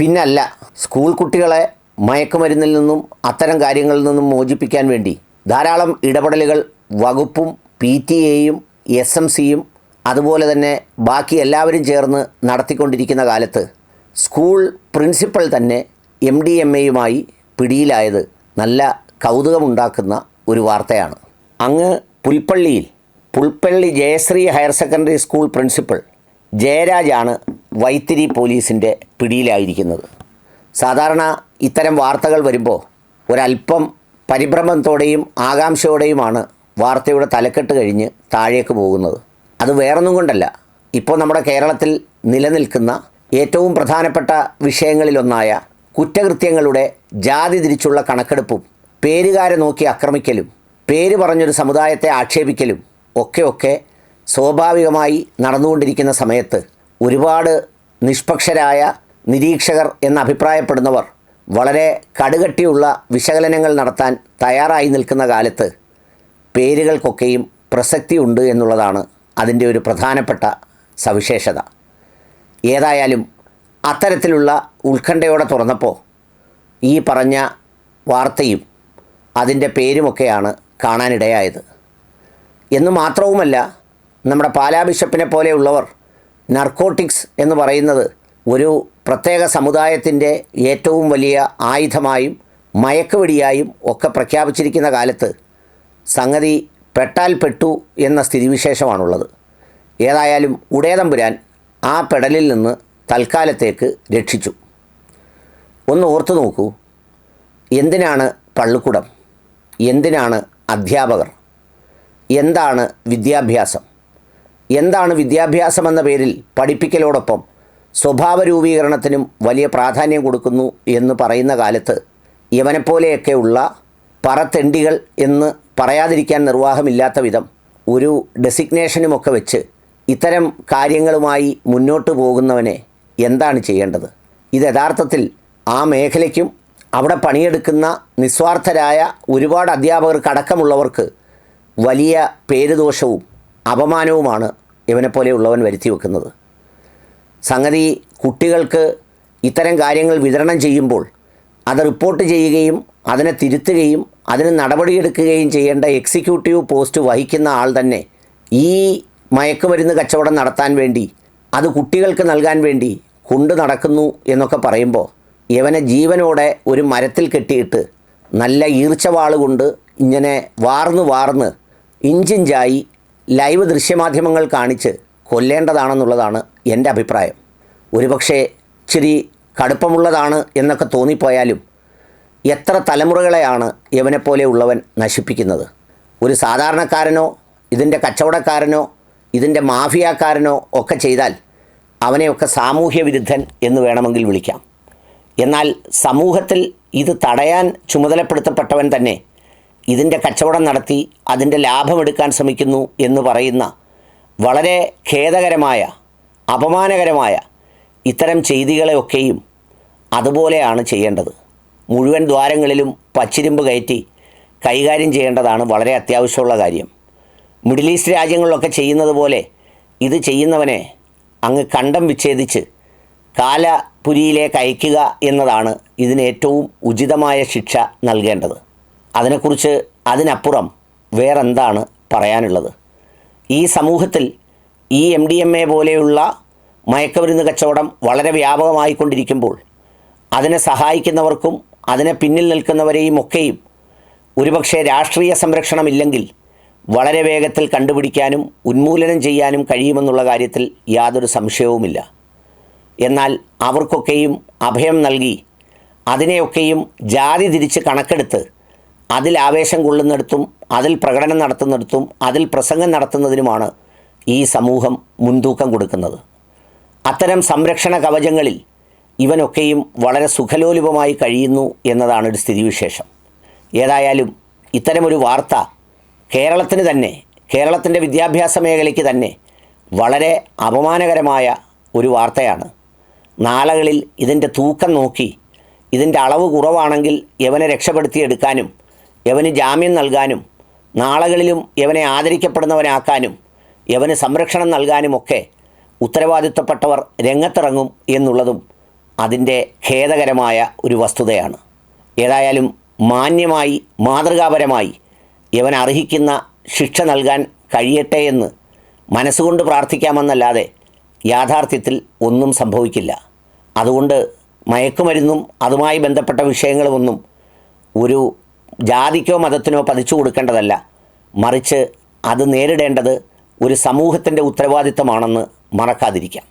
പിന്നല്ല സ്കൂൾ കുട്ടികളെ മയക്കുമരുന്നിൽ നിന്നും അത്തരം കാര്യങ്ങളിൽ നിന്നും മോചിപ്പിക്കാൻ വേണ്ടി ധാരാളം ഇടപെടലുകൾ വകുപ്പും പി ടി എയും എസ് എം സിയും അതുപോലെ തന്നെ ബാക്കി എല്ലാവരും ചേർന്ന് നടത്തിക്കൊണ്ടിരിക്കുന്ന കാലത്ത് സ്കൂൾ പ്രിൻസിപ്പൽ തന്നെ എം ഡി എം എയുമായി പിടിയിലായത് നല്ല കൗതുകമുണ്ടാക്കുന്ന ഒരു വാർത്തയാണ്. അങ്ങ് പുൽപ്പള്ളിയിൽ Pulpally Jayasree higher secondary school principal ജയരാജാണ് Vythiri പോലീസിന്റെ പിടിയിലായിരിക്കുന്നത്. സാധാരണ ഇത്തരം വാർത്തകൾ വരുമ്പോൾ ഒരല്പം പരിഭ്രമത്തോടെയും ആകാംക്ഷയോടെയുമാണ് വാർത്തയുടെ തലക്കെട്ട് കഴിഞ്ഞ് താഴേക്ക് പോകുന്നത്. അത് വേറൊന്നും കൊണ്ടല്ല. ഇപ്പോൾ നമ്മുടെ കേരളത്തിൽ നിലനിൽക്കുന്ന ഏറ്റവും പ്രധാനപ്പെട്ട വിഷയങ്ങളിലൊന്നായ കുറ്റകൃത്യങ്ങളുടെ ജാതി തിരിച്ചുള്ള കണക്കെടുപ്പും പേരുകാരെ നോക്കി ആക്രമിക്കലും പേര് പറഞ്ഞൊരു സമുദായത്തെ ആക്ഷേപിക്കലും ഒക്കെ ഒക്കെ സ്വാഭാവികമായി നടന്നുകൊണ്ടിരിക്കുന്ന സമയത്ത് ഒരുപാട് നിഷ്പക്ഷരായ നിരീക്ഷകർ എന്ന് അഭിപ്രായപ്പെടുന്നവർ വളരെ കടുകട്ടിയുള്ള വിശകലനങ്ങൾ നടത്താൻ തയ്യാറായി നിൽക്കുന്ന കാലത്ത് പേരുകൾക്കൊക്കെയും പ്രസക്തിയുണ്ട് എന്നുള്ളതാണ് അതിന്റെ ഒരു പ്രധാനപ്പെട്ട സവിശേഷത. ഏതായാലും അത്തരത്തിലുള്ള ഉത്കണ്ഠയോടെ തുറന്നപ്പോൾ ഈ പറഞ്ഞ വാർത്തയും അതിന്റെ പേരുമൊക്കെയാണ് കാണാനിടയായത്. എന്ന് മാത്രവുമല്ല നമ്മുടെ പാലാ ബിഷപ്പിനെ പോലെയുള്ളവർ നർക്കോട്ടിക്സ് എന്ന് പറയുന്നത് ഒരു പ്രത്യേക സമുദായത്തിന്റെ ഏറ്റവും വലിയ ആയുധമായും മയക്കുവെടിയായും ഒക്കെ പ്രഖ്യാപിച്ചിരിക്കുന്ന കാലത്ത് സംഗതി പെട്ടാൽ പെട്ടു എന്ന സ്ഥിതിവിശേഷമാണുള്ളത്. ഏതായാലും ഉടേതമ്പുരാൻ ആ പെടലിൽ നിന്ന് തൽക്കാലത്തേക്ക് രക്ഷിച്ചു. ഒന്ന് ഓർത്തു നോക്കൂ. എന്തിനാണ് പള്ളിക്കുടം? എന്തിനാണ് അധ്യാപകർ? എന്താണ് വിദ്യാഭ്യാസം? എന്താണ് വിദ്യാഭ്യാസമെന്ന പേരിൽ പഠിപ്പിക്കലോടൊപ്പം സ്വഭാവ രൂപീകരണത്തിനും വലിയ പ്രാധാന്യം കൊടുക്കുന്നു എന്ന് പറയുന്ന കാലത്ത് യവനെപ്പോലെയൊക്കെയുള്ള പറത്തെണ്ടികൾ എന്ന് പറയാതിരിക്കാൻ നിർവാഹമില്ലാത്ത വിധം ഒരു ഡെസിഗ്നേഷനുമൊക്കെ വെച്ച് ഇത്തരം കാര്യങ്ങളുമായി മുന്നോട്ട് പോകുന്നവനെ എന്താണ് ചെയ്യേണ്ടത്? ഇത് യഥാർത്ഥത്തിൽ ആ മേഖലയ്ക്കും അവിടെ പണിയെടുക്കുന്ന നിസ്വാർത്ഥരായ ഒരുപാട് അധ്യാപകർക്കടക്കമുള്ളവർക്ക് വലിയ പേരുദോഷവും അപമാനവുമാണ് ഇവനെപ്പോലെയുള്ളവൻ വരുത്തി വെക്കുന്നത്. സംഗതി കുട്ടികൾക്ക് ഇത്തരം കാര്യങ്ങൾ വിതരണം ചെയ്യുമ്പോൾ അത് റിപ്പോർട്ട് ചെയ്യുകയും അതിനെ തിരുത്തുകയും അതിന് നടപടിയെടുക്കുകയും ചെയ്യേണ്ട എക്സിക്യൂട്ടീവ് പോസ്റ്റ് വഹിക്കുന്ന ആൾ തന്നെ ഈ മയക്കുമരുന്ന് കച്ചവടം നടത്താൻ വേണ്ടി അത് കുട്ടികൾക്ക് നൽകാൻ വേണ്ടി കൊണ്ടു നടക്കുന്നു എന്നൊക്കെ പറയുമ്പോൾ ഇവനെ ജീവനോടെ ഒരു മരത്തിൽ കെട്ടിയിട്ട് നല്ല ഈർച്ചവാൾ കൊണ്ട് ഇങ്ങനെ വാർന്ന് വാർന്ന് ഇഞ്ചിഞ്ചായി ലൈവ് ദൃശ്യമാധ്യമങ്ങൾ കാണിച്ച് കൊല്ലേണ്ടതാണെന്നുള്ളതാണ് എന്റെ അഭിപ്രായം. ഒരുപക്ഷെ ഇച്ചിരി കടുപ്പമുള്ളതാണ് എന്നൊക്കെ തോന്നിപ്പോയാലും എത്ര തലമുറകളെയാണ് ഇവനെപ്പോലെയുള്ളവൻ നശിപ്പിക്കുന്നത്? ഒരു സാധാരണക്കാരനോ ഇതിന്റെ കച്ചവടക്കാരനോ ഇതിന്റെ മാഫിയാക്കാരനോ ഒക്കെ ചെയ്താൽ അവനെയൊക്കെ സാമൂഹ്യ വിരുദ്ധൻ എന്ന് വേണമെങ്കിൽ വിളിക്കാം. എന്നാൽ സമൂഹത്തിൽ ഇത് തടയാൻ ചുമതലപ്പെടുത്തപ്പെട്ടവൻ തന്നെ ഇതിന്റെ കച്ചവടം നടത്തി അതിന്റെ ലാഭമെടുക്കാൻ ശ്രമിക്കുന്നു എന്ന് പറയുന്ന വളരെ ഖേദകരമായ അപമാനകരമായ ഇത്തരം ചെയ്തികളെയൊക്കെയും അതുപോലെയാണ് ചെയ്യേണ്ടത്. മുഴുവൻ ദ്വാരങ്ങളിലും പച്ചിരുമ്പ് കയറ്റി കൈകാര്യം ചെയ്യേണ്ടതാണ് വളരെ അത്യാവശ്യമുള്ള കാര്യം. മിഡിൽ ഈസ്റ്റ് രാജ്യങ്ങളിലൊക്കെ ചെയ്യുന്നത് പോലെ ഇത് ചെയ്യുന്നവനെ അങ്ങ് കണ്ടം വിച്ഛേദിച്ച് കാലപുരിയിലേക്ക് അയക്കുക എന്നതാണ് ഇതിന് ഏറ്റവും ഉചിതമായ ശിക്ഷ നൽകേണ്ടത്. അതിനെക്കുറിച്ച് അതിനപ്പുറം വേറെന്താണ് പറയാനുള്ളത്? ഈ സമൂഹത്തിൽ ഈ എം ഡി എം എ പോലെയുള്ള മയക്കമരുന്ന് കച്ചവടം വളരെ വ്യാപകമായിക്കൊണ്ടിരിക്കുമ്പോൾ അതിനെ സഹായിക്കുന്നവർക്കും അതിനെ പിന്നിൽ നിൽക്കുന്നവരെയും ഒക്കെയും ഒരുപക്ഷെ രാഷ്ട്രീയ സംരക്ഷണമില്ലെങ്കിൽ വളരെ വേഗത്തിൽ കണ്ടുപിടിക്കാനും ഉന്മൂലനം ചെയ്യാനും കഴിയുമെന്നുള്ള കാര്യത്തിൽ യാതൊരു സംശയവുമില്ല. എന്നാൽ അവർക്കൊക്കെയും അഭയം നൽകി അതിനെയൊക്കെയും ജാതി തിരിച്ച് കണക്കെടുത്ത് അതിൽ ആവേശം കൊള്ളുന്നിടത്തും അതിൽ പ്രകടനം നടത്തുന്നിടത്തും അതിൽ പ്രസംഗം നടത്തുന്നതിനുമാണ് ഈ സമൂഹം മുൻതൂക്കം കൊടുക്കുന്നത്. അത്തരം സംരക്ഷണ കവചങ്ങളിൽ ഇവനൊക്കെയും വളരെ സുഖലോലുപമായി കഴിയുന്നു എന്നതാണ് ഒരു സ്ഥിതിവിശേഷം. ഏതായാലും ഇത്തരമൊരു വാർത്ത കേരളത്തിന് തന്നെ കേരളത്തിന്റെ വിദ്യാഭ്യാസ മേഖലയ്ക്ക് തന്നെ വളരെ അപമാനകരമായ ഒരു വാർത്തയാണ്. നാളകളിൽ ഇതിന്റെ തൂക്കം നോക്കി ഇതിന്റെ അളവ് കുറവാണെങ്കിൽ യവനെ രക്ഷപ്പെടുത്തിയെടുക്കാനും യവന് ജാമ്യം നൽകാനും നാളകളിലും യവനെ ആദരിക്കപ്പെടുന്നവനാക്കാനും യവന് സംരക്ഷണം നൽകാനുമൊക്കെ ഉത്തരവാദിത്തപ്പെട്ടവർ രംഗത്തിറങ്ങും എന്നുള്ളതും അതിന്റെ ഖേദകരമായ ഒരു വസ്തുതയാണ്. ഏതായാലും മാന്യമായി മാതൃകാപരമായി യവൻ അർഹിക്കുന്ന ശിക്ഷ നൽകാൻ കഴിയട്ടെ എന്ന് മനസ്സുകൊണ്ട് പ്രാർത്ഥിക്കാമെന്നല്ലാതെ യാഥാർത്ഥ്യത്തിൽ ഒന്നും സംഭവിക്കില്ല. അതുകൊണ്ട് മയക്കുമരുന്നും അതുമായി ബന്ധപ്പെട്ട വിഷയങ്ങളുമൊന്നും ഒരു ജാതിക്കോ മതത്തിനോ പതിച്ചു കൊടുക്കേണ്ടതല്ല. മറിച്ച് അത് നേരിടേണ്ടത് ഒരു സമൂഹത്തിന്റെ ഉത്തരവാദിത്തമാണെന്ന് മറക്കാതിരിക്കാം.